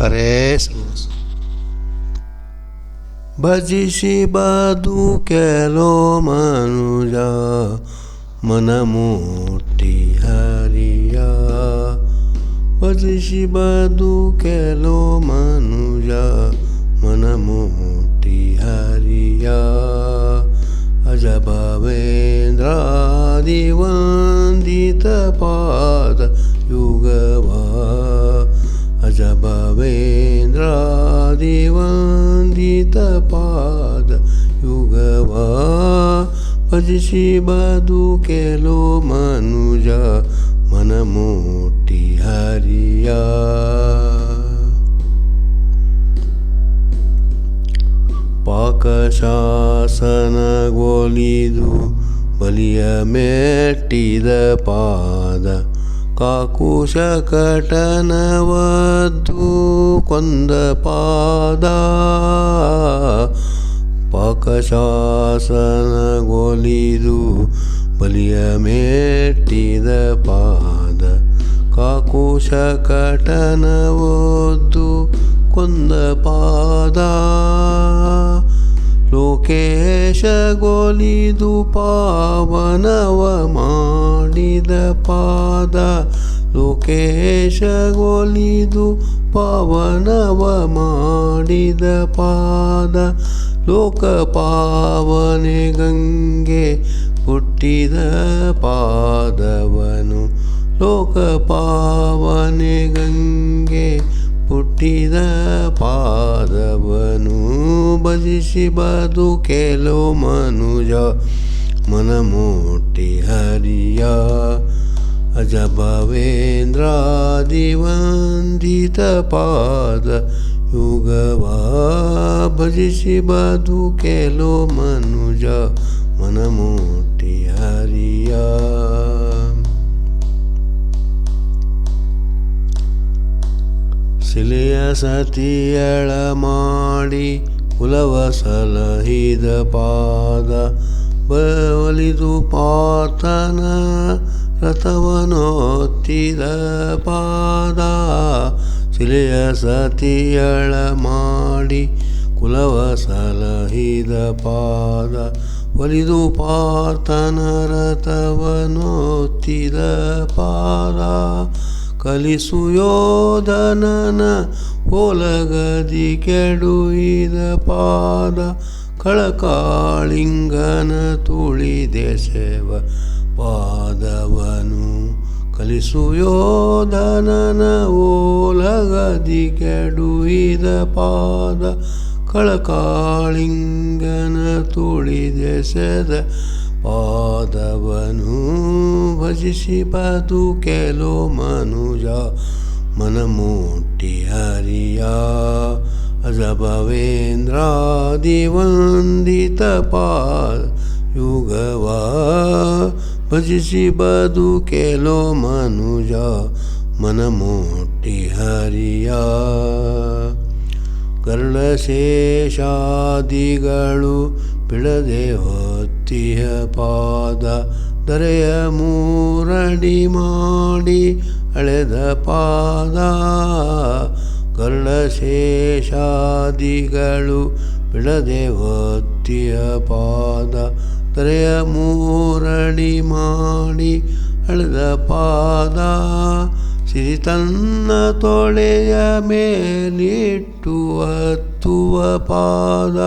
ಹರೇ ಶ್ರೀನಿವಾಸ ಭಜಿಸಿ ಬದುಕೆಲೋ ಮನುಜ ಮನಮೂರ್ತಿ ಹರಿಯ ಭಜಿಸಿ ಬದುಕೆಲೋ ಮನುಜ ಮನಮೂರ್ತಿ ಹರಿಯ ಅಜಭವೇಂದ್ರಾದಿ ವಂದಿತ ಅಜಭವೇಂದ್ರಾದಿ ವಂದಿತ ಪಾದ ಯುಗವಾ ಭಜಿಸಿ ಬದುಕೆಲೋ ಮನುಜ ಮನಮೂರ್ತಿ ಹರಿಯ. ಪಾಕಶಾಸನಗೊಲಿದು ಬಲಿಯ ಮೆಟ್ಟಿದ ಪಾದ ಕಾಕುಶ ಕಟನವದ್ದು ಕೊಂದ ಪಾದ ಪಾಕಶಾಸನಗೊಲಿದು ಬಲಿಯ ಮೇಟ್ಟಿದ ಪಾದ ಕಾಕುಶ ಕಟನವದ್ದು ಕೊಂದ ಪಾದ ಲೋಕೇಶಗೊಲಿದು ಪಾವನವ ಮಾಡಿದ ಪಾದ. ಲೋಕೇಶಗೊಲಿದು ಪಾವನವ ಮಾಡಿದ ಪಾದ. ಲೋಕ ಪಾವನೆ ಗಂಗೆ ಹುಟ್ಟಿದ ಪಾದವನು. ಲೋಕ ಪಾವನೆ ಭಜಿಸಿ ಬದುಕೆಲು ಮನುಜ ಮನಮೂರ್ತಿ ಹರಿಯ ಅಜಭವೇಂದ್ರಾದಿ ವಂದಿತ ಪಾದ ಯುಗವಾ ಭಜಿಸಿ ಬದುಕೆಲು ಮನುಜ ಮನಮೂರ್ತಿ ಹರಿಯ. ಶಿಲೆಯ ಸತಿಯಳ ಮಾಡಿ ಕುಲವ ಸಲಹಿದ ಪಾದ ಬಲಿದು ಪಾತನ ರಥವನೋತ್ತಿದ ಪಾದ, ಶಿಲೆಯ ಸತಿಯಳ ಮಾಡಿ ಕುಲವ ಸಲಹಿದ ಪಾದ ಒಲಿದು ಪಾತನ ರಥವನೋತ್ತಿದ ಪಾದ ಕಲಿಸು ಯೋಧನನ ಒಲಗದಿ ಕೆಡುಯಿದ ಪಾದ ಕಳಕಾಳಿಂಗನ ತುಳಿದೆ ಸೇವ ಪಾದವನು. ಕಲಿಸು ಯೋಧನನ ಓಲಗದಿ ಕೆಡುಯಿದ ಪಾದ ಕಳಕಾಳಿಂಗನ ತುಳಿದೆಸೆದ ಪಾದವನು ಭಜಿಸಿ ಬದುಕೆಲೋ ಮನುಜ ಮನಮೂರ್ತಿ ಹರಿಯ ಅಜಭವೇಂದ್ರಾದಿ ವಂದಿತ ಪಾದ ಯುಗವಾ ಬದು ಬದುಕೆಲೋ ಮನುಜ ಮನಮೂರ್ತಿ ಹರಿಯ ಗರುಡಶೇಷಾದಿಗಳು ಬಿಡದೆ ಹೊತ್ತಿಯ ಪಾದ ದರೆಯ ಮೂರಡಿ ಮಾಡಿ ಅಳೆದ ಪಾದ ಗರುಡಶೇಷಾದಿಗಳು ಬಿಡದೆ ಒತ್ತಿಯ ಪಾದ ದರೆಯ ಮೂರಡಿ ಮಾಡಿ ಅಳೆದ ಪಾದ ಸಿರಿ ತನ್ನ ತೊಳೆಯ ಮೇಲಿಟ್ಟು ಹತ್ತುವ ಪಾದ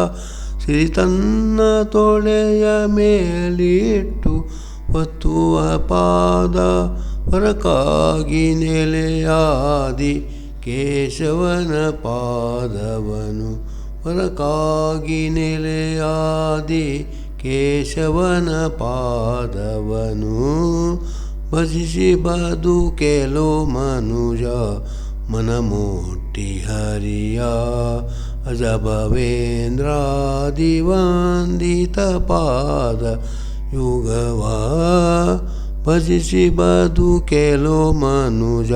ಸಿರಿ ತನ್ನ ತೊಳೆಯ ಮೇಲಿಟ್ಟು ಒತ್ತುವ ಪಾದ ಹೊರಕಾಗಿ ನೆಲೆಯಾದಿ ಕೇಶವನ ಪಾದವನು ಹೊರಕಾಗಿ ನೆಲೆಯಾದಿ ಕೇಶವನ ಪಾದವನು. ಭಜಿಸಿ ಬದುಕೆಲೋ ಮನುಜ ಮನಮೂರ್ತಿ ಹರಿಯ ಅಜಭವೇಂದ್ರಾದಿ ವಂದಿತ ಪಾದ ಯುಗವಾ ಭಜಿಸಿ ಬದುಕೆಲೋ ಮನುಜ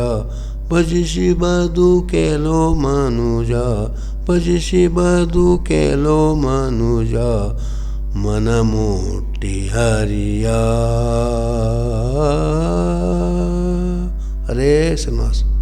ಭಜಿಸಿ ಬದುಕೆಲೋ ಮನುಜ ಭಜಿಸಿ ಬದುಕೆಲೋ ಮನುಜ ಮನಮೂರ್ತಿ ಹರಿಯ ಹರೇ ಶ್ರೀನಿವಾಸ